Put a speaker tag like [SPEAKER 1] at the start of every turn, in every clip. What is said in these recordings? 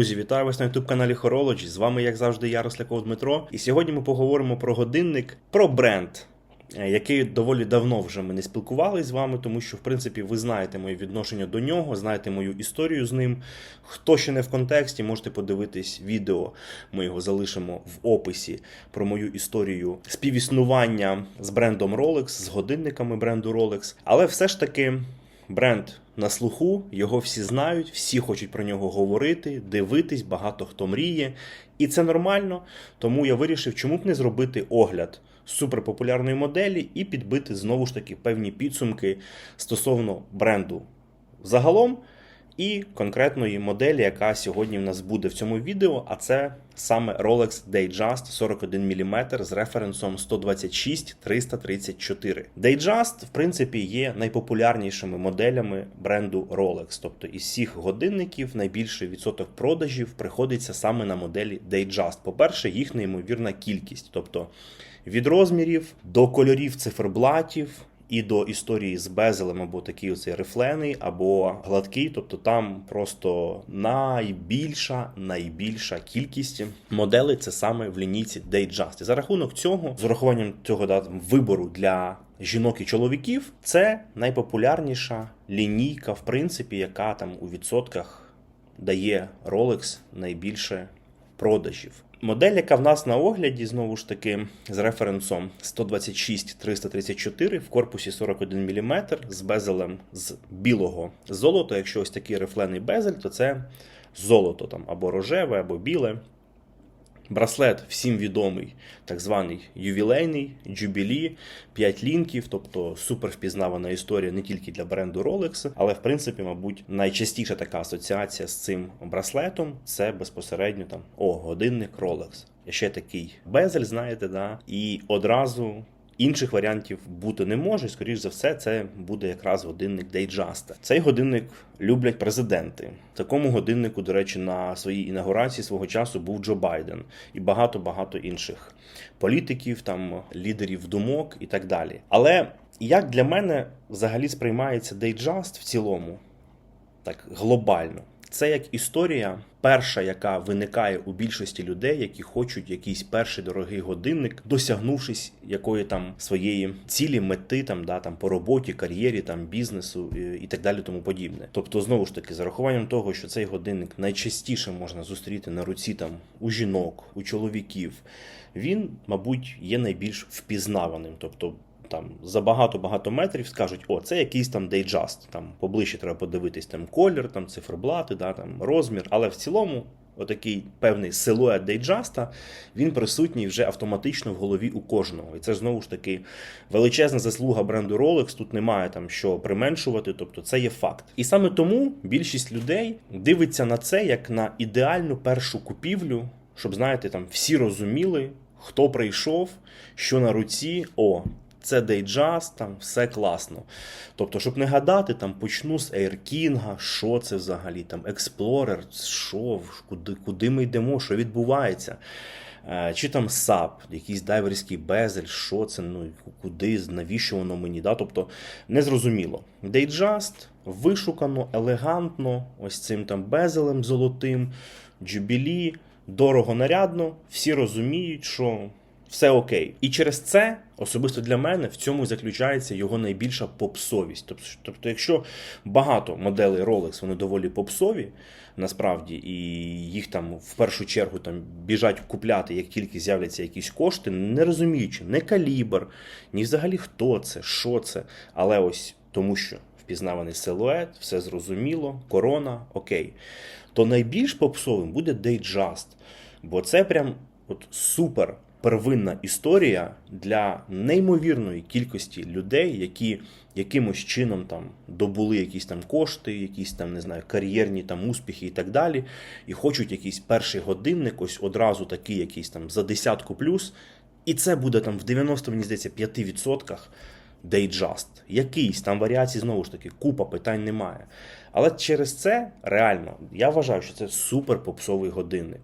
[SPEAKER 1] Друзі, вітаю вас на youtube каналі Horology. З вами, як завжди, я Дмитро. І сьогодні ми поговоримо про годинник, про бренд, е, який доволі давно вже ми не спілкувалися з вами, тому що, в принципі, ви знаєте моє відношення до нього, знаєте мою історію з ним. Хто ще не в контексті, можете подивитись відео. Ми його залишимо в описі про мою історію співіснування з брендом Rolex, з годинниками бренду Rolex. Але все ж таки. Бренд на слуху, його всі знають, всі хочуть про нього говорити, дивитись, багато хто мріє. І це нормально. Тому я вирішив, чому б не зробити огляд суперпопулярної моделі і підбити знову ж таки певні підсумки стосовно бренду загалом і конкретної моделі, яка сьогодні в нас буде в цьому відео, а це саме Rolex Datejust 41 мм з референсом 126-334. Datejust, в принципі, є найпопулярнішими моделями бренду Rolex. Тобто із всіх годинників найбільший відсоток продажів приходиться саме на моделі Datejust. По-перше, їх неймовірна кількість. Тобто від розмірів до кольорів циферблатів і до історії з безелем, або такий оцей рифлений, або гладкий. Тобто там просто найбільша, найбільша кількість моделей це саме в лінійці Datejust. І за рахунок цього, з урахуванням цього да, вибору для жінок і чоловіків, це найпопулярніша лінійка, в принципі, яка там у відсотках дає Rolex найбільше продажів. Модель, яка в нас на огляді, знову ж таки, з референсом 126-334 в корпусі 41 мм з безелем з білого золота. Якщо ось такий рифлений безель, то це золото там або рожеве, або біле. Браслет всім відомий, так званий ювілейний, джубілі, 5 лінків, тобто супер впізнавана історія не тільки для бренду Rolex, але в принципі, мабуть, найчастіша така асоціація з цим браслетом це безпосередньо там о, годинник Rolex. Ще такий безель, знаєте, да, і одразу. Інших варіантів бути не може. Скоріш за все, це буде якраз годинник Дейджаста. Цей годинник люблять президенти. Такому годиннику, до речі, на своїй інаугурації свого часу був Джо Байден і багато багато інших політиків, там лідерів думок і так далі. Але як для мене взагалі сприймається Дейджаст в цілому, так глобально. Це як історія, перша, яка виникає у більшості людей, які хочуть якийсь перший дорогий годинник, досягнувшись якої там своєї цілі, мети, там да там по роботі, кар'єрі, там бізнесу і, і так далі, тому подібне. Тобто, знову ж таки, з урахуванням того, що цей годинник найчастіше можна зустріти на руці там у жінок, у чоловіків, він, мабуть, є найбільш впізнаваним. Тобто там за багато-багато метрів скажуть, о, це якийсь там дейджаст. Там поближче треба подивитись там колір, там циферблати, да, там розмір. Але в цілому, отакий певний силует дейджаста, він присутній вже автоматично в голові у кожного. І це знову ж таки величезна заслуга бренду Rolex. Тут немає там що применшувати, тобто це є факт. І саме тому більшість людей дивиться на це як на ідеальну першу купівлю, щоб знаєте, там всі розуміли. Хто прийшов, що на руці, о, це Дейджаз, там все класно. Тобто, щоб не гадати, там почну з Air King, що це взагалі, там Explorer, що, куди, куди ми йдемо, що відбувається. Е, Чи там САП, якийсь дайверський безель, що це, ну куди, навіщо воно мені? Да? Тобто незрозуміло. Дейджаст вишукано, елегантно, ось цим там безелем золотим, джубілі, дорого нарядно, всі розуміють, що все окей. І через це, особисто для мене, в цьому заключається його найбільша попсовість. Тобто, якщо багато моделей Rolex, вони доволі попсові, насправді, і їх там в першу чергу там біжать купляти, як тільки з'являться якісь кошти, не розуміючи не калібр, ні взагалі хто це, що це. Але ось тому, що впізнаваний силует, все зрозуміло, корона, окей. То найбільш попсовим буде Datejust, бо це прям от супер первинна історія для неймовірної кількості людей, які якимось чином там добули якісь там кошти, якісь там не знаю, кар'єрні там успіхи і так далі, і хочуть якийсь перший годинник, ось одразу такий якийсь там за десятку плюс. І це буде там в 90, мені здається, 5% Datejust. Якийсь там варіацій, знову ж таки, купа питань немає. Але через це реально я вважаю, що це супер попсовий годинник.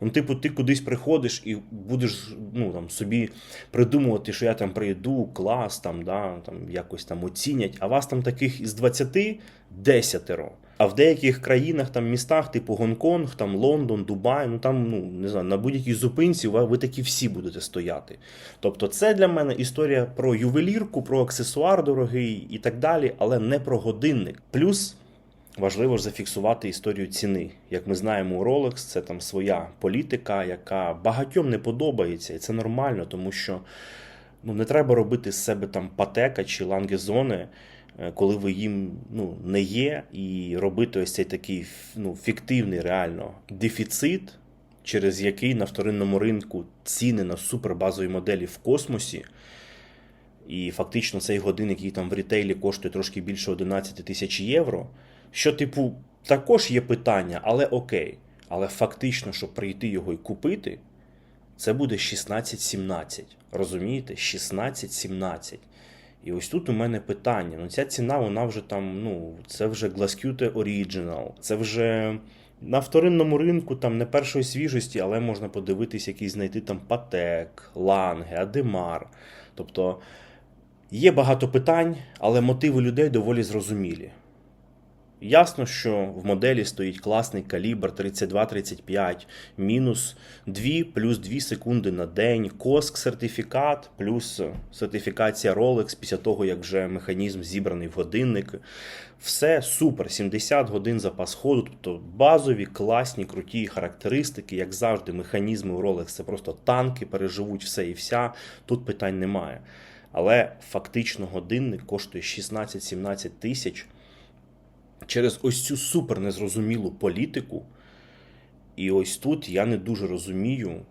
[SPEAKER 1] Ну, типу, ти кудись приходиш і будеш ну, там, собі придумувати, що я там прийду, клас, там, да, там, якось там оцінять, а вас там таких із 20 десятеро. А в деяких країнах, там містах, типу Гонконг, там Лондон, Дубай, ну там ну не знаю, на будь-якій зупинці ви ви такі всі будете стояти. Тобто, це для мене історія про ювелірку, про аксесуар дорогий і так далі, але не про годинник. Плюс. Важливо ж зафіксувати історію ціни. Як ми знаємо, у Rolex це там своя політика, яка багатьом не подобається, і це нормально, тому що ну, не треба робити з себе там патека чи лангезони, коли ви їм ну, не є, і робити ось цей такий ну, фіктивний реально дефіцит, через який на вторинному ринку ціни на супербазові моделі в космосі. І фактично цей годинник, який там в рітейлі коштує трошки більше 11 тисяч євро. Що, типу, також є питання, але окей. Але фактично, щоб прийти його і купити, це буде 16-17. Розумієте? 16-17. І ось тут у мене питання. Ну, ця ціна, вона вже там, ну, це вже Glascute Original, це вже на вторинному ринку там не першої свіжості, але можна подивитись, який знайти там Патек, Ланге, Адемар. Тобто є багато питань, але мотиви людей доволі зрозумілі. Ясно, що в моделі стоїть класний калібр 32-35, мінус 2 плюс 2 секунди на день, коск сертифікат, плюс сертифікація Rolex після того, як вже механізм зібраний в годинник. Все супер, 70 годин запас ходу, тобто базові, класні, круті характеристики, як завжди, механізми у Rolex це просто танки, переживуть все і вся. Тут питань немає. Але фактично годинник коштує 16-17 тисяч через ось цю супер незрозумілу політику. І ось тут я не дуже розумію,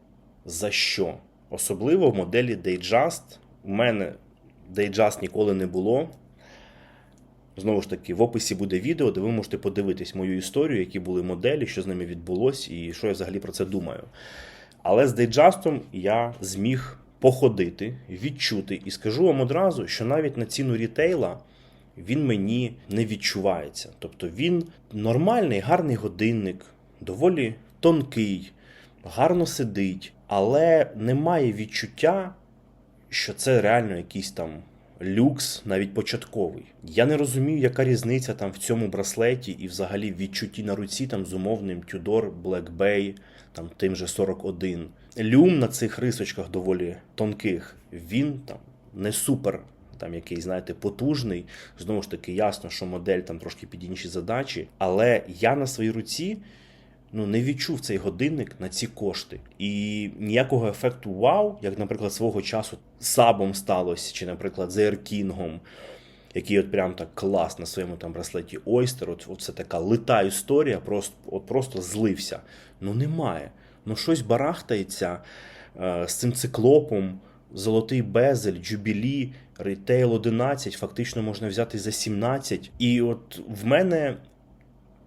[SPEAKER 1] за що. Особливо в моделі Datejust. У мене Datejust ніколи не було. Знову ж таки, в описі буде відео, де ви можете подивитись мою історію, які були моделі, що з ними відбулось і що я взагалі про це думаю. Але з Datejust я зміг походити, відчути і скажу вам одразу, що навіть на ціну рітейла він мені не відчувається. Тобто він нормальний, гарний годинник, доволі тонкий, гарно сидить, але немає відчуття, що це реально якийсь там. Люкс навіть початковий. Я не розумію, яка різниця там в цьому браслеті і взагалі відчутті на руці там з умовним Tudor Black Bay, там тим же 41. Люм на цих рисочках доволі тонких. Він там не супер там який, знаєте, потужний. Знову ж таки, ясно, що модель там трошки під інші задачі. Але я на своїй руці ну, не відчув цей годинник на ці кошти. І ніякого ефекту вау, як, наприклад, свого часу сабом сталося, чи, наприклад, з Air який от прям так клас на своєму там браслеті Oyster, от, от це така лита історія, просто от просто злився. Ну немає. Ну щось барахтається е, з цим циклопом. Золотий безель, джубілі, ритейл 11, фактично можна взяти за 17. І от в мене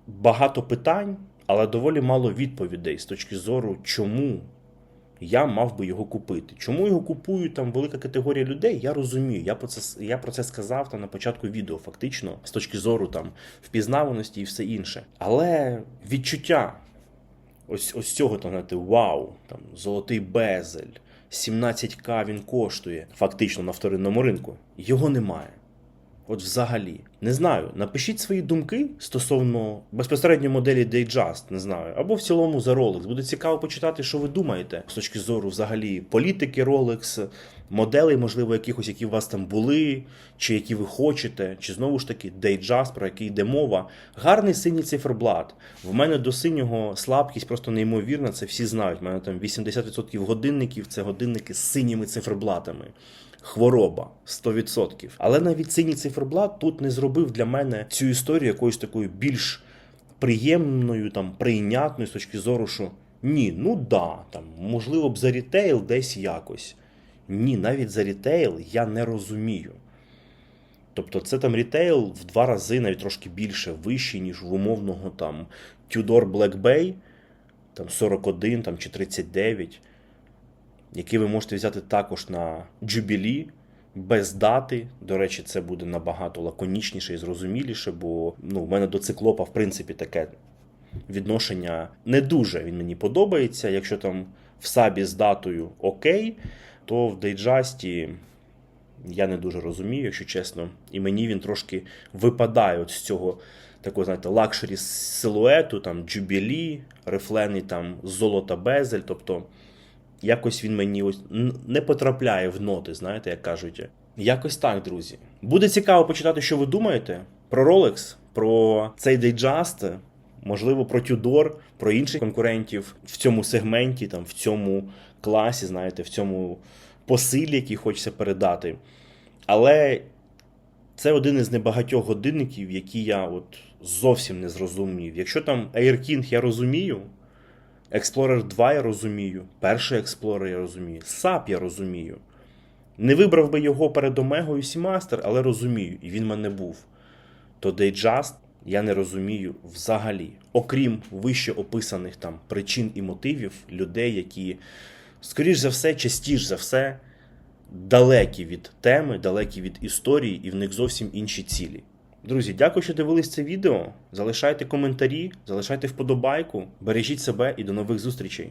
[SPEAKER 1] багато питань, але доволі мало відповідей з точки зору, чому я мав би його купити. Чому його купують там велика категорія людей, я розумію. Я про це я про це сказав там на початку відео, фактично, з точки зору там впізнаваності і все інше. Але відчуття ось ось цього там, знаєте, вау, там золотий безель. 17к він коштує фактично на вторинному ринку. Його немає. От взагалі. Не знаю. Напишіть свої думки стосовно безпосередньо моделі Datejust, не знаю, або в цілому за Rolex. Буде цікаво почитати, що ви думаєте з точки зору взагалі політики Rolex, моделей, можливо, якихось, які у вас там були, чи які ви хочете, чи знову ж таки Datejust, про який йде мова. Гарний синій циферблат. В мене до синього слабкість просто неймовірна, це всі знають. У мене там 80% годинників це годинники з синіми циферблатами хвороба 100%. Але навіть синій циферблат тут не зробив для мене цю історію якоюсь такою більш приємною, там прийнятною з точки зору, що ні, ну да, там можливо б за рітейл десь якось. Ні, навіть за рітейл я не розумію. Тобто це там рітейл в два рази, навіть трошки більше, вищий, ніж в умовного там Tudor Black Bay, там 41 там, чи 39 який ви можете взяти також на джубілі без дати. До речі, це буде набагато лаконічніше і зрозуміліше, бо ну, в мене до циклопа, в принципі, таке відношення не дуже він мені подобається. Якщо там в сабі з датою окей, то в дейджасті. Я не дуже розумію, якщо чесно, і мені він трошки випадає от з цього такого, знаєте, лакшері силуету, там джубілі, рифлений там золота безель. Тобто якось він мені ось не потрапляє в ноти, знаєте, як кажуть. Якось так, друзі. Буде цікаво почитати, що ви думаєте про Rolex, про цей Datejust, можливо, про Tudor, про інших конкурентів в цьому сегменті, там, в цьому класі, знаєте, в цьому посилі, який хочеться передати. Але це один із небагатьох годинників, які я от зовсім не зрозумів. Якщо там Air King я розумію, Explorer 2 я розумію, перший Explorer я розумію, SAP я розумію. Не вибрав би його перед Омегою Seamaster, але розумію, і він в мене був. То Datejust я не розумію взагалі, окрім вище описаних там причин і мотивів людей, які, скоріш за все, частіш за все, далекі від теми, далекі від історії, і в них зовсім інші цілі. Друзі, дякую, що дивились це відео. Залишайте коментарі, залишайте вподобайку, бережіть себе і до нових зустрічей.